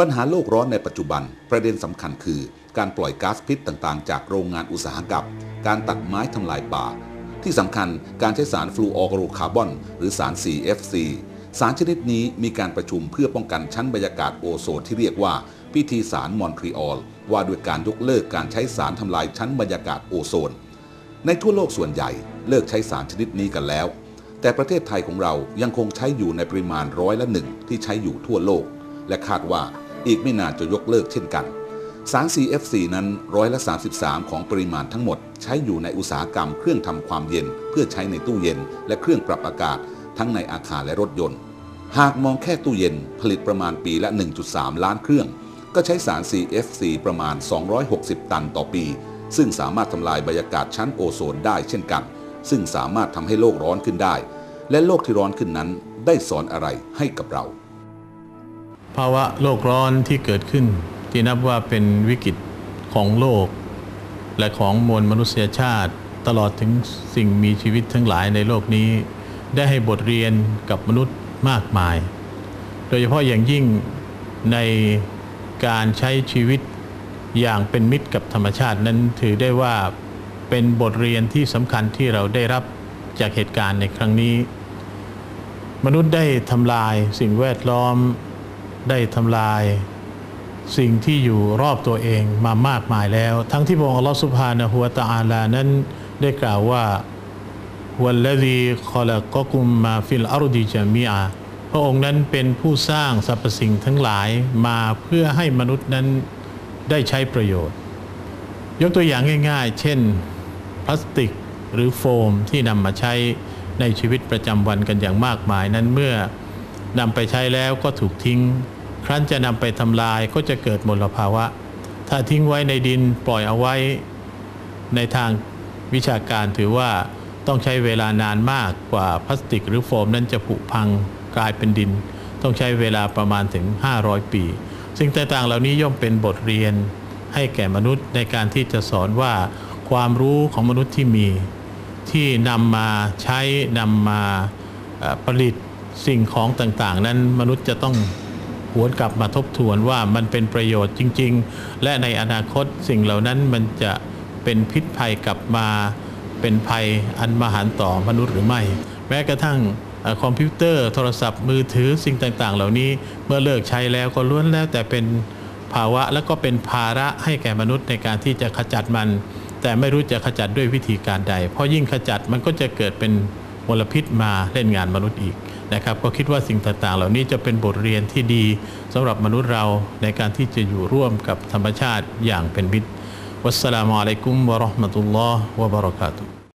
ปัญหาโลกร้อนในปัจจุบัน ประเด็นสำคัญคือ การปล่อยก๊าซพิษต่างๆ จากโรงงานอุตสาหกรรม การตัดไม้ทำลายป่า ที่สำคัญการใช้สารฟลูออโรคาร์บอน หรือสาร CFC สารชนิดนี้มีการประชุมเพื่อป้องกันชั้นบรรยากาศโอโซนที่เรียกว่า พิธีสารมอนทรีออล ว่าด้วยการยกเลิกการใช้สารทำลายชั้นบรรยากาศโอโซน ในทั่วโลกส่วนใหญ่เลิกใช้สารชนิดนี้กันแล้ว แต่ประเทศไทยของเรายังคงใช้อยู่ในปริมาณร้อยละหนึ่งที่ใช้อยู่ทั่วโลก และคาดว่า อีกไม่นานจะยกเลิกเช่นกัน สาร CFC นั้นร้อยละ 33 ของปริมาณทั้งหมด ใช้อยู่ในอุตสาหกรรมเครื่องทำความเย็น เพื่อใช้ในตู้เย็น และเครื่องปรับอากาศ ทั้งในอาคารและรถยนต์ หากมองแค่ตู้เย็นผลิตประมาณปีละ 1.3 ล้านเครื่อง ก็ใช้สาร CFC ประมาณ 260 ตันต่อปี ซึ่งสามารถทำลายบรรยากาศชั้นโอโซนได้เช่นกัน ซึ่งสามารถทำให้โลกร้อนขึ้นได้ และโลกที่ร้อนขึ้นนั้นได้สอนอะไรให้กับเรา ภาวะโลกร้อนที่เกิดขึ้น ที่นับว่าเป็นวิกฤตของโลก และของมวลมนุษยชาติ ตลอดถึงสิ่งมีชีวิตทั้งหลายในโลกนี้ ได้ให้บทเรียนกับมนุษย์มากมาย โดยเฉพาะอย่างยิ่งในการใช้ชีวิตอย่างเป็นมิตรกับธรรมชาตินั้นถือได้ว่าเป็นบทเรียนที่สำคัญที่เราได้รับจากเหตุการณ์ในครั้งนี้ มนุษย์ได้ทำลายสิ่งแวดล้อม ได้ทำลายสิ่งที่อยู่รอบตัวเองมามากมายแล้ว ทั้งที่พระองค์อัลลอฮฺสุบฮานะฮูวตะอาลานั้นได้กล่าวว่าวัลลดีคอลกกุมมาฟิลอารุดีจามีอาพระองค์นั้นเป็นผู้สร้างสรรพสิ่งทั้งหลายมาเพื่อให้มนุษย์นั้นได้ใช้ประโยชน์ ยกตัวอย่างง่าย ๆ เช่น พลาสติกหรือโฟมที่นำมาใช้ในชีวิตประจำวันกันอย่างมากมายนั้นเมื่อนำไปใช้แล้วก็ถูกทิ้ง ครั้นจะนำไปทำลายก็จะเกิดมลภาวะ ถ้าทิ้งไว้ในดินปล่อยเอาไว้ ในทางวิชาการถือว่าต้องใช้เวลานานมากกว่าพลาสติกหรือโฟมนั้นจะผุพังกลายเป็นดิน ต้องใช้เวลาประมาณถึง 500 ปี สิ่งต่างๆเหล่านี้ย่อมเป็นบทเรียนให้แก่มนุษย์ในการที่จะสอนว่าความรู้ของมนุษย์ที่มี ที่นำมาใช้นำมาผลิตสิ่งของต่างๆ นั้นมนุษย์จะต้อง วนกลับมาทบทวนว่ามันเป็นประโยชน์จริง ๆ และในอนาคตสิ่งเหล่านั้นมันจะเป็นพิษภัยกลับมา เป็นภัยอันมหันต์ต่อมนุษย์หรือไม่ แม้กระทั่งอคอมพิวเตอร์โทรศัพท์มือถือสิ่งต่าง ๆ เหล่านี้เมื่อเลิกใช้แล้วก็ล้วนแล้วแต่เป็นภาวะและก็เป็นภาระให้แก่มนุษย์ในการที่จะขจัดมัน แต่ไม่รู้จะขจัดด้วยวิธีการใด เพราะยิ่งขจัดมันก็จะเกิดเป็นมลพิษมาเล่นงานมนุษย์อีก นะครับ ก็คิดว่าสิ่งต่างๆ เหล่านี้จะเป็นบทเรียนที่ดีสำหรับมนุษย์เราในการที่จะอยู่ร่วมกับธรรมชาติอย่างเป็นมิตรวัสสลามุอะลัยกุมวะราะห์มะตุลลอฮ์วะบะเราะกาตุฮ์